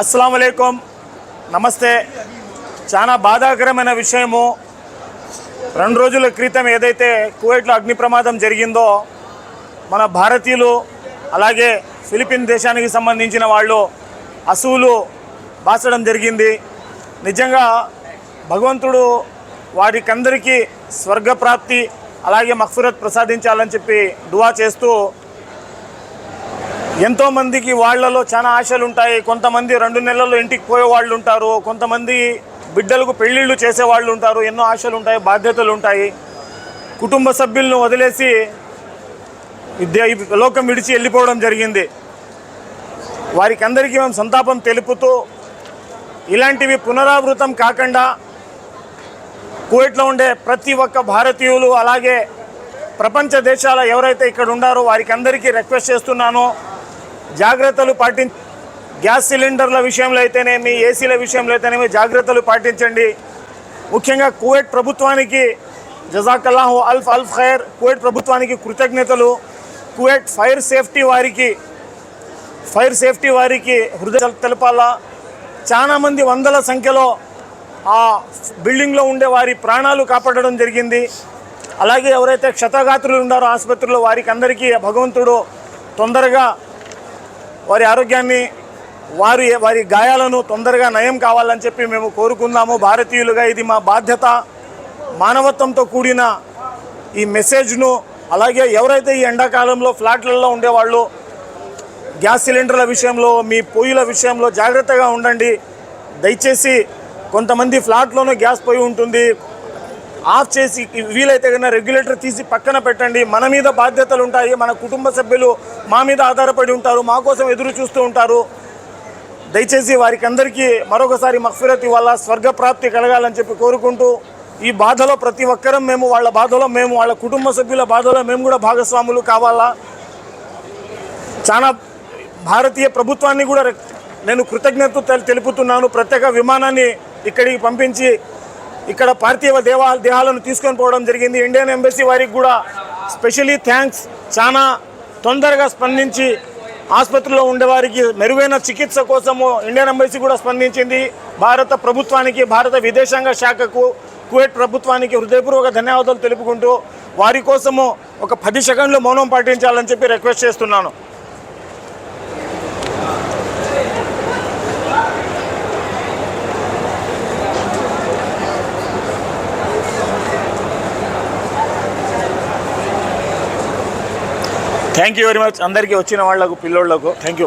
అస్సలం అయికం నమస్తే. చాలా బాధాకరమైన విషయము. రెండు రోజుల క్రితం ఏదైతే కువైట్లో అగ్ని ప్రమాదం జరిగిందో మన భారతీయులు అలాగే ఫిలిపిన్ దేశానికి సంబంధించిన వాళ్ళు అసువులు బాచడం జరిగింది. నిజంగా భగవంతుడు వారికందరికీ స్వర్గప్రాప్తి అలాగే మక్ఫిరత్ ప్రసాదించాలని చెప్పి దువా చేస్తూ ఎంతోమందికి వాళ్ళలో వాళ్ళలో చాలా ఆశలు ఉంటాయి. కొంతమంది రెండు నెలల్లో ఇంటికి పోయే వాళ్ళు ఉంటారు. కొంతమంది బిడ్డలకు పెళ్ళిళ్ళు చేసే వాళ్ళు ఉంటారు. ఎన్నో ఆశలు ఉంటాయి బాధ్యతలు ఉంటాయి. కుటుంబ సభ్యులను వదిలేసి లోకం విడిచి వెళ్ళిపోవడం జరిగింది. వారికి అందరికీ మేము సంతాపం తెలుపుతూ ఇలాంటివి పునరావృతం కాకుండా కువైట్లో ఉండే ప్రతి ఒక్క భారతీయులు అలాగే ప్రపంచ దేశాల ఎవరైతే ఇక్కడ ఉండారో వారికి అందరికీ రిక్వెస్ట్ చేస్తున్నాను. జాగ్రత్తలు పాటి గ్యాస్ సిలిండర్ల విషయంలో అయితేనేమి ఏసీల విషయంలో అయితేనేమి జాగ్రత్తలు పాటించండి. ముఖ్యంగా కువైట్ ప్రభుత్వానికి జజాకల్లాహు అల్ఫ్ అల్ఫ్ ఖైర్ కువైట్ ప్రభుత్వానికి కృతజ్ఞతలు. కువైట్ ఫైర్ సేఫ్టీ వారికి ఫైర్ సేఫ్టీ వారికి హృదయ తెలపాలా. చాలామంది వందల సంఖ్యలో ఆ బిల్డింగ్లో ఉండే వారి ప్రాణాలు కాపాడడం జరిగింది. అలాగే ఎవరైతే క్షతగాత్రులు ఉన్నారో ఆసుపత్రిలో వారికి అందరికీ భగవంతుడు తొందరగా వారి ఆరోగ్యాన్ని వారి వారి గాయాలను తొందరగా నయం కావాలని చెప్పి మేము కోరుకుందాము. భారతీయులుగా ఇది మా బాధ్యత. మానవత్వంతో కూడిన ఈ మెసేజ్ను అలాగే ఎవరైతే ఈ ఎండాకాలంలో ఫ్లాట్లలో ఉండేవాళ్ళు గ్యాస్ సిలిండర్ల విషయంలో మీ పొయ్యిల విషయంలో జాగ్రత్తగా ఉండండి. దయచేసి కొంతమంది ఫ్లాట్లోనూ గ్యాస్ పోయి ఉంటుంది. ఆఫ్ చేసి వీలైతే కన్నా రెగ్యులేటర్ తీసి పక్కన పెట్టండి. మన మీద బాధ్యతలు ఉంటాయి. మన కుటుంబ సభ్యులు మా మీద ఆధారపడి ఉంటారు. మా కోసం ఎదురు చూస్తూ ఉంటారు. దయచేసి వారికి అందరికీ మరొకసారి మక్ఫిరత్ వల్ల స్వర్గప్రాప్తి కలగాలని చెప్పి కోరుకుంటూ ఈ బాధలో ప్రతి ఒక్కరం మేము వాళ్ళ బాధలో మేము వాళ్ళ కుటుంబ సభ్యుల బాధలో మేము కూడా భాగస్వాములు కావాలా? చాలా భారతీయ ప్రభుత్వాన్ని కూడా నేను కృతజ్ఞత తెలుపుతున్నాను. ప్రత్యేక విమానాన్ని ఇక్కడికి పంపించి ఇక్కడ పార్థివ దేవా దేహాలను తీసుకొని పోవడం జరిగింది. ఇండియన్ ఎంబసీ వారికి కూడా స్పెషలీ థ్యాంక్స్. చాలా తొందరగా స్పందించి ఆసుపత్రిలో ఉండేవారికి మెరుగైన చికిత్స కోసము ఇండియన్ ఎంబసీ కూడా స్పందించింది. భారత ప్రభుత్వానికి భారత విదేశాంగ శాఖకు కువైట్ ప్రభుత్వానికి హృదయపూర్వక ధన్యవాదాలు తెలుపుకుంటూ వారి కోసము ఒక పది సెకండ్లు మౌనం పాటించాలని చెప్పి రిక్వెస్ట్ చేస్తున్నాను. థ్యాంక్ యూ వెరీ మచ్ అందరికీ వచ్చిన వాళ్ళకు పిల్లోళ్ళకు థ్యాంక్ యూ